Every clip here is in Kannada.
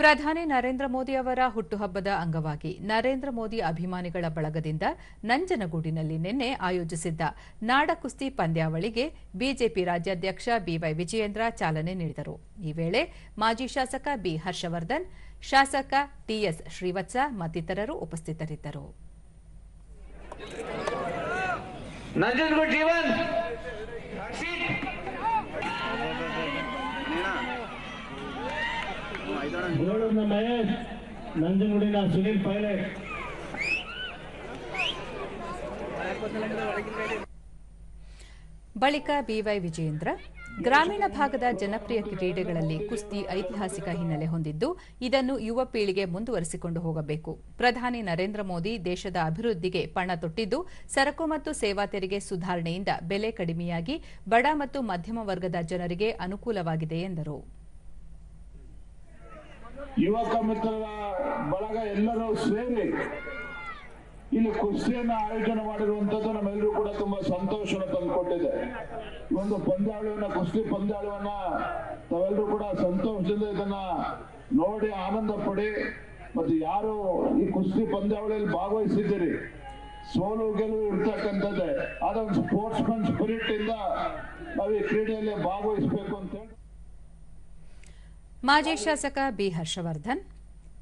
ಪ್ರಧಾನಿ ನರೇಂದ್ರ ಮೋದಿ ಅವರ ಹುಟ್ಟುಹಬ್ಬದ ಅಂಗವಾಗಿ ನರೇಂದ್ರ ಮೋದಿ ಅಭಿಮಾನಿಗಳ ಬಳಗದಿಂದ ನಂಜನಗೂಡಿನಲ್ಲಿ ನಿನ್ನೆ ಆಯೋಜಿಸಿದ್ದ ನಾಡ ಕುಸ್ತಿ ಪಂದ್ಯಾವಳಿಗೆ ಬಿಜೆಪಿ ರಾಜ್ಯಾಧ್ಯಕ್ಷ ಬಿವೈ ವಿಜಯೇಂದ್ರ ಚಾಲನೆ ನೀಡಿದರು. ಈ ವೇಳೆ ಮಾಜಿ ಶಾಸಕ ಬಿ ಹರ್ಷವರ್ಧನ್, ಶಾಸಕ ಟಿಎಸ್ ಶ್ರೀವತ್ಸ ಮತ್ತಿತರರು ಉಪಸ್ಥಿತರಿದ್ದರು. ನಂಜನಗೂಡು ಜೀವನ್ ಗೋಳೂರಿನ ಮಹೇಶ್ ಸುನೀಲ್ ಪೈಲಟ್ ಬಳಿಕ ಬಿವೈ ವಿಜಯೇಂದ್ರ, ಗ್ರಾಮೀಣ ಭಾಗದ ಜನಪ್ರಿಯ ಕ್ರೀಡೆಗಳಲ್ಲಿ ಕುಸ್ತಿ ಐತಿಹಾಸಿಕ ಹಿನ್ನೆಲೆ ಹೊಂದಿದ್ದು, ಇದನ್ನು ಯುವ ಪೀಳಿಗೆ ಮುಂದುವರಿಸಿಕೊಂಡು ಹೋಗಬೇಕು. ಪ್ರಧಾನಿ ನರೇಂದ್ರ ಮೋದಿ ದೇಶದ ಅಭಿವೃದ್ಧಿಗೆ ಪಣ ತೊಟ್ಟಿದ್ದು, ಸರಕು ಮತ್ತು ಸೇವಾ ತೆರಿಗೆ ಸುಧಾರಣೆಯಿಂದ ಬೆಲೆ ಕಡಿಮೆಯಾಗಿ ಬಡ ಮತ್ತು ಮಧ್ಯಮ ವರ್ಗದ ಜನರಿಗೆ ಅನುಕೂಲವಾಗಿದೆ ಎಂದರು. ಯುವಕ ಮಿತ್ರರ ಬಳಗ ಎಲ್ಲರೂ ಸೇರಿ ಇಲ್ಲಿ ಕುಸ್ತಿಯನ್ನ ಆಯೋಜನೆ ಮಾಡಿರುವಂತದ್ದು ನಮ್ಮೆಲ್ಲರೂ ಕೂಡ ತುಂಬಾ ಸಂತೋಷವನ್ನು ತಂದುಕೊಟ್ಟಿದೆ. ಒಂದು ಪಂದ್ಯಾವಳಿಯನ್ನ, ಕುಸ್ತಿ ಪಂದ್ಯಾವಳಿಯನ್ನ ತಾವೆಲ್ಲರೂ ಕೂಡ ಸಂತೋಷದಿಂದ ಇದನ್ನ ನೋಡಿ ಆನಂದ ಪಡಿ. ಮತ್ತು ಯಾರು ಈ ಕುಸ್ತಿ ಪಂದ್ಯಾವಳಿಯಲ್ಲಿ ಭಾಗವಹಿಸಿದ್ದೀರಿ? ಸೋಲು ಗೆಲುವು ಇರ್ತಕ್ಕಂಥದ್ದೇ. ಆದ ಸ್ಪೋರ್ಟ್ಸ್ ಮನ್ ಸ್ಪಿರಿಟ್ ಇಂದ ನಾವು ಈ ಕ್ರೀಡೆಯಲ್ಲಿ ಭಾಗವಹಿಸಬೇಕು ಅಂತ ಹೇಳಿ ಮಾಜಿ ಶಾಸಕ ಬಿ ಹರ್ಷವರ್ಧನ್,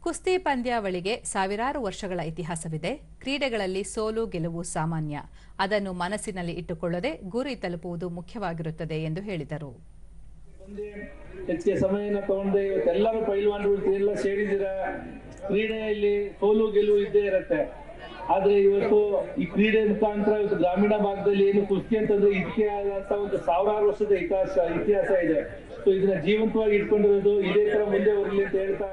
ಕುಸ್ತಿ ಪಂದ್ಯಾವಳಿಗೆ ಸಾವಿರಾರು ವರ್ಷಗಳ ಇತಿಹಾಸವಿದೆ. ಕ್ರೀಡೆಗಳಲ್ಲಿ ಸೋಲು, ಗೆಲುವು ಸಾಮಾನ್ಯ. ಅದನ್ನು ಮನಸ್ಸಿನಲ್ಲಿ ಇಟ್ಟುಕೊಳ್ಳದೆ ಗುರಿ ತಲುಪುವುದು ಮುಖ್ಯವಾಗಿರುತ್ತದೆ ಎಂದು ಹೇಳಿದರು. ಕ್ರೀಡೆಯಲ್ಲಿ ಸೋಲು, ಗೆಲುವು ಇದ್ದೇ ಇರತ್ತೆ. ಆದ್ರೆ ಇವತ್ತು ಈ ಕ್ರೀಡೆ ಮುಖಾಂತರ ಇವತ್ತು ಗ್ರಾಮೀಣ ಭಾಗದಲ್ಲಿ ಏನು ಕುಸ್ತಿ ಅಂತಂದ್ರೆ ಇತಿಹಾಸ ಒಂದು ಸಾವಿರಾರು ವರ್ಷದ ಇತಿಹಾಸ ಇತಿಹಾಸ ಇದೆ. ಸೊ ಇದನ್ನ ಜೀವಂತವಾಗಿ ಇಟ್ಕೊಂಡಿರೋದು ಇದೇ ತರ ಮುಂದೆ ಬರಲಿ ಅಂತ ಹೇಳ್ತಾ